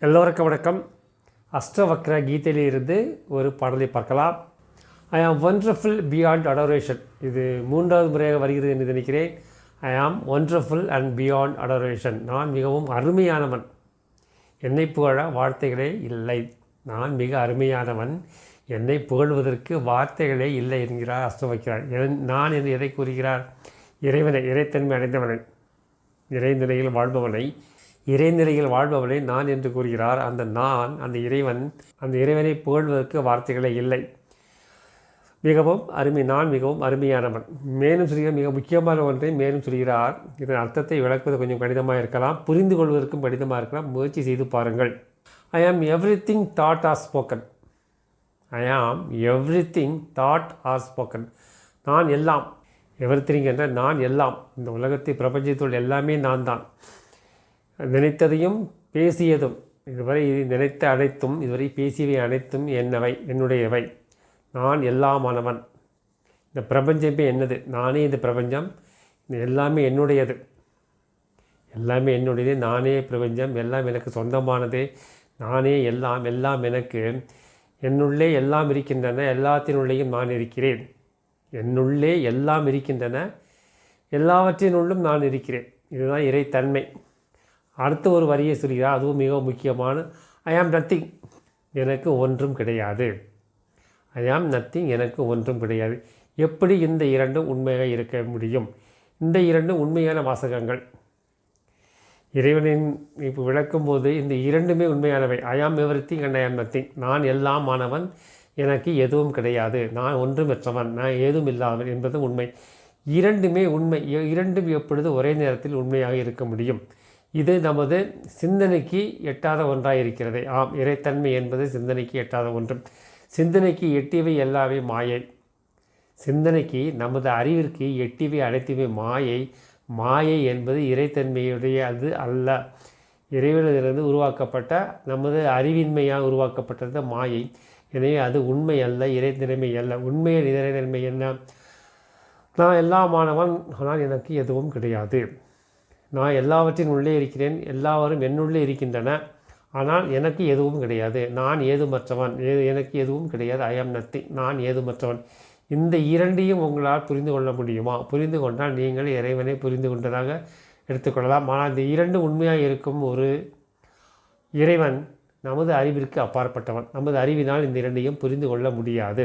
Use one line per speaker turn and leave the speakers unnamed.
எல்லோருக்கும் வணக்கம். அஷ்டவக்ர கீதையிலிருந்து ஒரு பாடலை பார்க்கலாம். ஐ ஆம் ஒன்டர்ஃபுல் பியாண்ட் அடோரேஷன் இது மூன்றாவது முறையாக வருகிறது என்று நினைக்கிறேன். ஐ ஆம் ஒன்டர்ஃபுல் அண்ட் பியாண்ட் அடோரேஷன் நான் மிகவும் அருமையானவன். என்னை புகழ வார்த்தைகளே இல்லை. நான் மிக அருமையானவன். என்னை புகழ்வதற்கு வார்த்தைகளே இல்லை என்கிறார் அஷ்டவக்கிறார் என் நான் என்று எதை கூறுகிறார்? இறைவனை இறைத்தன்மை அடைந்தவனை இறைநிலையில் வாழ்பவனை இறைநிலையில் வாழ்பவனை நான் என்று கூறுகிறார். அந்த நான் அந்த இறைவன் அந்த இறைவனை புகழ்வதற்கு வார்த்தைகளே இல்லை. மிகவும் அருமை நான் மிகவும் அருமையானவன். மேலும் சொல்கிற மிக முக்கியமான ஒன்றை மேலும் சொல்கிறார். இதன் அர்த்தத்தை விளக்குவது கொஞ்சம் கடினமாக இருக்கலாம் புரிந்து கொள்வதற்கும் கடினமாக இருக்கலாம். முயற்சி செய்து பாருங்கள். I am everything that are spoken I am everything that are spoken நான் எல்லாம். எவ்ரி திங் என்ற நான் எல்லாம். இந்த உலகத்தை பிரபஞ்சத்துள் எல்லாமே நான் தான். நினைத்ததையும் பேசியதும் இதுவரை நினைத்த அனைத்தும் இதுவரை பேசியவை அனைத்தும் என்னவை என்னுடையவை. நான் எல்லாமானவன் இந்த பிரபஞ்சமே என்னது? நானே இந்த பிரபஞ்சம். இது எல்லாமே என்னுடையது. எல்லாமே என்னுடையது நானே பிரபஞ்சம். எல்லாம் எனக்கு சொந்தமானது. நானே எல்லாம் எல்லாம் எனக்கு. என்னுள்ளே எல்லாம் இருக்கின்றன. எல்லாத்தினுள்ளேயும் நான் இருக்கிறேன். என்னுள்ளே எல்லாம் இருக்கின்றன. எல்லாவற்றினுள்ளும் நான் இருக்கிறேன். இதுதான் இறைத்தன்மை. அடுத்த ஒரு வரியை சொல்கிறார் அதுவும் மிகவும் முக்கியமான ஐ ஆம் நத்திங் எனக்கு ஒன்றும் கிடையாது. ஐ ஆம் நத்திங் எனக்கு ஒன்றும் கிடையாது. எப்படி இந்த இரண்டும் உண்மையாக இருக்க முடியும்? இந்த இரண்டும் உண்மையான வாசகங்கள். இறைவனின் இப்போ விளக்கும்போது இந்த இரண்டுமே உண்மையானவை. ஐ am every thing and I ஆம் நத்திங் நான் எல்லாம் மாணவன் எனக்கு எதுவும் கிடையாது. நான் ஒன்றுமற்றவன் நான் ஏதும் இல்லாதவன் என்பது உண்மை. இரண்டுமே உண்மை. இரண்டும் எப்பொழுது ஒரே நேரத்தில் உண்மையாக இருக்க முடியும். இது நமது சிந்தனைக்கு எட்டாத ஒன்றாக இருக்கிறது ஆம் இறைத்தன்மை என்பது சிந்தனைக்கு எட்டாத ஒன்று. சிந்தனைக்கு எட்டியவை எல்லாமே மாயை. சிந்தனைக்கு நமது அறிவிற்கு எட்டிவை அனைத்துமே மாயை. மாயை என்பது இறைத்தன்மையுடைய அது அல்ல. இறைவனிலிருந்து உருவாக்கப்பட்ட நமது அறிவின்மையாக உருவாக்கப்பட்டது மாயை. எனவே அது உண்மை அல்ல இறைத்தன்மை அல்ல. உண்மையின் இறைத்தன்மை என்ன? நான் எல்லாமானவன் ஆனால் எனக்கு எதுவும் கிடையாது. நான் எல்லாவற்றின் உள்ளே இருக்கிறேன் எல்லாவரும் என்னுள்ளே இருக்கின்றன. ஆனால் எனக்கு எதுவும் கிடையாது. நான் ஏதுமற்றவன். எனக்கு எதுவும் கிடையாது. ஐ ஆம் நான் ஏதுமற்றவன். இந்த இரண்டையும் உங்களால் புரிந்து கொள்ள முடியுமா? புரிந்து கொண்டால் நீங்கள் இறைவனை புரிந்து கொண்டதாக எடுத்துக்கொள்ளலாம் ஆனால் இந்த இரண்டு உண்மையாக இருக்கும் ஒரு இறைவன் நமது அறிவிற்கு அப்பாற்பட்டவன். நமது அறிவினால் இந்த இரண்டையும் புரிந்து கொள்ள முடியாது.